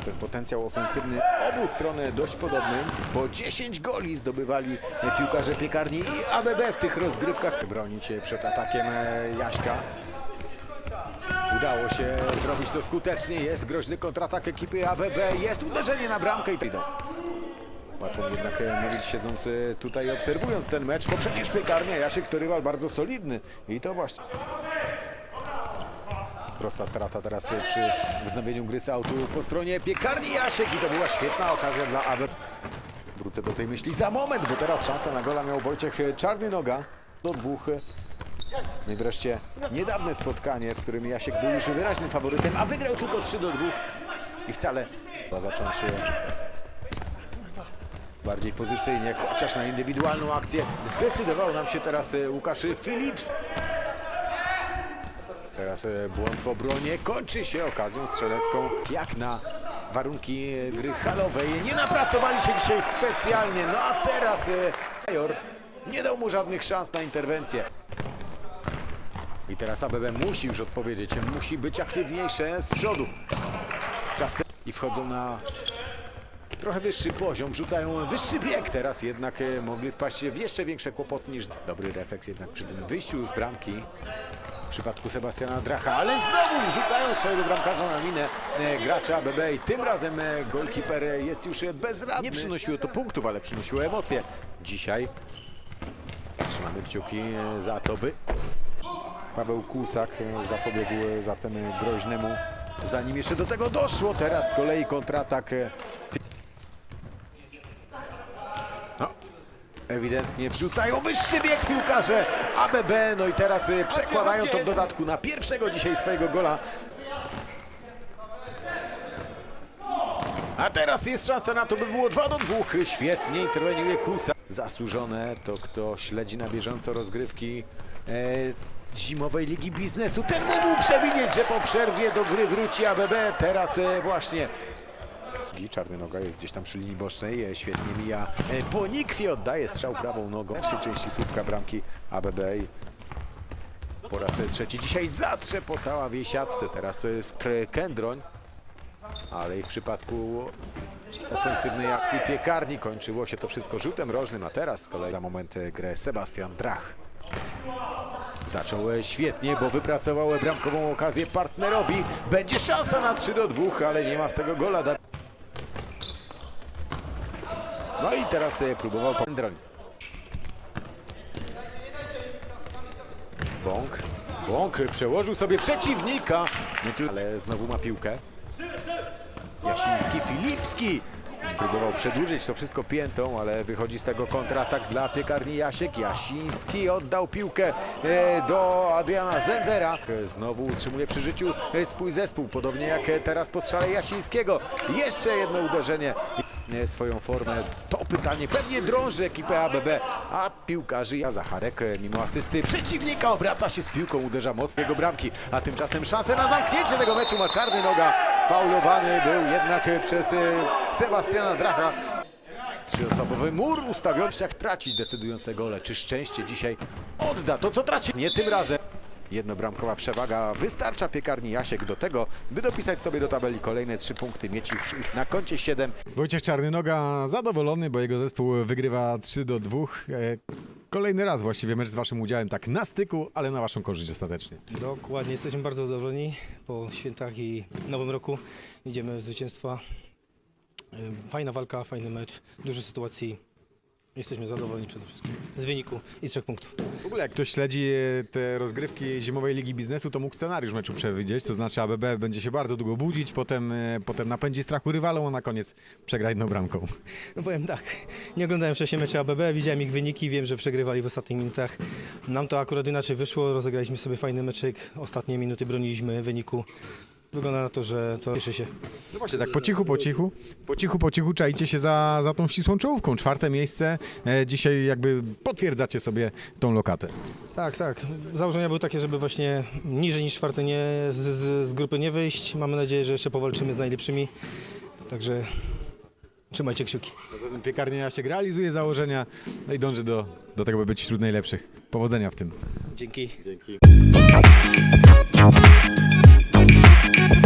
potencjał ofensywny obu stron dość podobny. Po 10 goli zdobywali piłkarze piekarni i ABB w tych rozgrywkach. Bronić przed atakiem e, Jaśka. Udało się zrobić to skutecznie. Jest groźny kontratak ekipy ABB. Jest uderzenie na bramkę i idą. Łatwo jednak e, mówić siedząc e, tutaj obserwując ten mecz, bo przecież piekarnia Jasiek to rywal bardzo solidny i to właśnie. Prosta strata teraz e, przy wznowieniu gry z autu po stronie piekarni Jasiek i to była świetna okazja dla ABB. Wrócę do tej myśli za moment, bo teraz szansę na gola miał Wojciech e, Czarny Noga do dwóch. no i wreszcie niedawne spotkanie, w którym Jasiek był już wyraźnym faworytem, a wygrał tylko 3 do 2 i wcale zacząć e, bardziej pozycyjnie, chociaż na indywidualną akcję zdecydował nam się teraz Łukasz Philips. Teraz e, błąd w obronie kończy się okazją strzelecką, jak na warunki gry halowej. Nie napracowali się dzisiaj specjalnie, no a teraz e, Major nie dał mu żadnych szans na interwencję. I teraz ABB musi już odpowiedzieć, musi być aktywniejsze z przodu. I wchodzą na trochę wyższy poziom, rzucają wyższy bieg. Teraz jednak e, mogli wpaść w jeszcze większe kłopoty niż dobry refleks jednak przy tym wyjściu z bramki. W przypadku Sebastiana Dracha, ale znowu wrzucają swojego bramkarza na minę e, gracza ABB i tym razem e, golkiper jest już bezradny. Nie przynosiło to punktów, ale przynosiło emocje. Dzisiaj trzymamy kciuki e, za to, by Paweł Kusak zapobiegł zatem groźnemu, zanim jeszcze do tego doszło. Teraz z kolei kontratak. e, No, ewidentnie wrzucają wyższy bieg piłkarze ABB. No i teraz e, przekładają to w dodatku na pierwszego dzisiaj swojego gola. A teraz jest szansa na to, by było 2 do 2. Świetnie interweniuje Kusa. Zasłużone to, kto śledzi na bieżąco rozgrywki e, zimowej Ligi Biznesu. Ten mógł przewidzieć, że po przerwie do gry wróci ABB. Teraz e, właśnie Czarny noga jest gdzieś tam przy linii bocznej, e, świetnie mija e, po nikwie, oddaje strzał prawą nogą. Pierwszej części słupka bramki ABB po raz e, trzeci dzisiaj zatrzepotała w jej siatce. Teraz Kędroń, ale i w przypadku ofensywnej akcji piekarni kończyło się to wszystko rzutem rożnym, a teraz z kolei na moment grę Sebastian Drach. Zaczął świetnie, bo wypracował bramkową okazję partnerowi. Będzie szansa na 3 do 2, ale nie ma z tego gola. No i teraz e, próbował Pendroń. Bąk. Bąk przełożył sobie przeciwnika. Tu- Ale znowu ma piłkę. Jasiński, Filipski. Próbował przedłużyć to wszystko piętą, ale wychodzi z tego kontratak dla piekarni Jasiek. Jasiński oddał piłkę e, do Adriana Zendera. Znowu utrzymuje przy życiu e, swój zespół, podobnie jak teraz po strzale Jasińskiego. Jeszcze jedno uderzenie. E, Swoją formę to pytanie pewnie drąży ekipę ABB, a piłkarzy Zacharek e, mimo asysty przeciwnika obraca się z piłką, uderza mocno jego bramki, a tymczasem szansę na zamknięcie tego meczu ma Czarny Noga. Faulowany był jednak przez e, Sebastiana Dracha. Trzyosobowy mur ustawiony, jak tracić decydujące gole. Czy szczęście dzisiaj odda to, co traci? Nie tym razem. Jednobramkowa przewaga wystarcza piekarni Jasiek do tego, by dopisać sobie do tabeli kolejne trzy punkty, mieć ich ich na koncie 7. Wojciech Czarnynoga zadowolony, bo jego zespół wygrywa 3 do 2. E, Kolejny raz właściwie mecz z waszym udziałem tak na styku, ale na waszą korzyść ostatecznie. Dokładnie, jesteśmy bardzo zadowoleni po świętach i nowym roku. Idziemy w zwycięstwa. Ym, Fajna walka, fajny mecz, dużo sytuacji. Jesteśmy zadowoleni przede wszystkim z wyniku i trzech punktów. W ogóle jak ktoś śledzi e, te rozgrywki Zimowej Ligi Biznesu, to mógł scenariusz meczu przewidzieć, to znaczy ABB będzie się bardzo długo budzić, potem, e, potem napędzi strachu rywalą, a na koniec przegra jedną bramką. No powiem tak, nie oglądałem wcześniej mecze ABB, widziałem ich wyniki, wiem, że przegrywali w ostatnich minutach. Nam to akurat inaczej wyszło, rozegraliśmy sobie fajny meczyk, ostatnie minuty broniliśmy wyniku. Wygląda na to, że co cieszę się. No właśnie, tak po cichu, po cichu, po cichu, po cichu czaicie się za, za tą ścisłą czołówką. Czwarte miejsce, e, dzisiaj jakby potwierdzacie sobie tą lokatę. Tak, tak. Założenia były takie, żeby właśnie niżej niż czwarte nie, z, z, z grupy nie wyjść. Mamy nadzieję, że jeszcze powalczymy z najlepszymi. Także trzymajcie kciuki. Zatem piekarnia Jasiek realizuje założenia no i dąży do, do tego, by być wśród najlepszych. Powodzenia w tym. Dzięki. Dzięki. you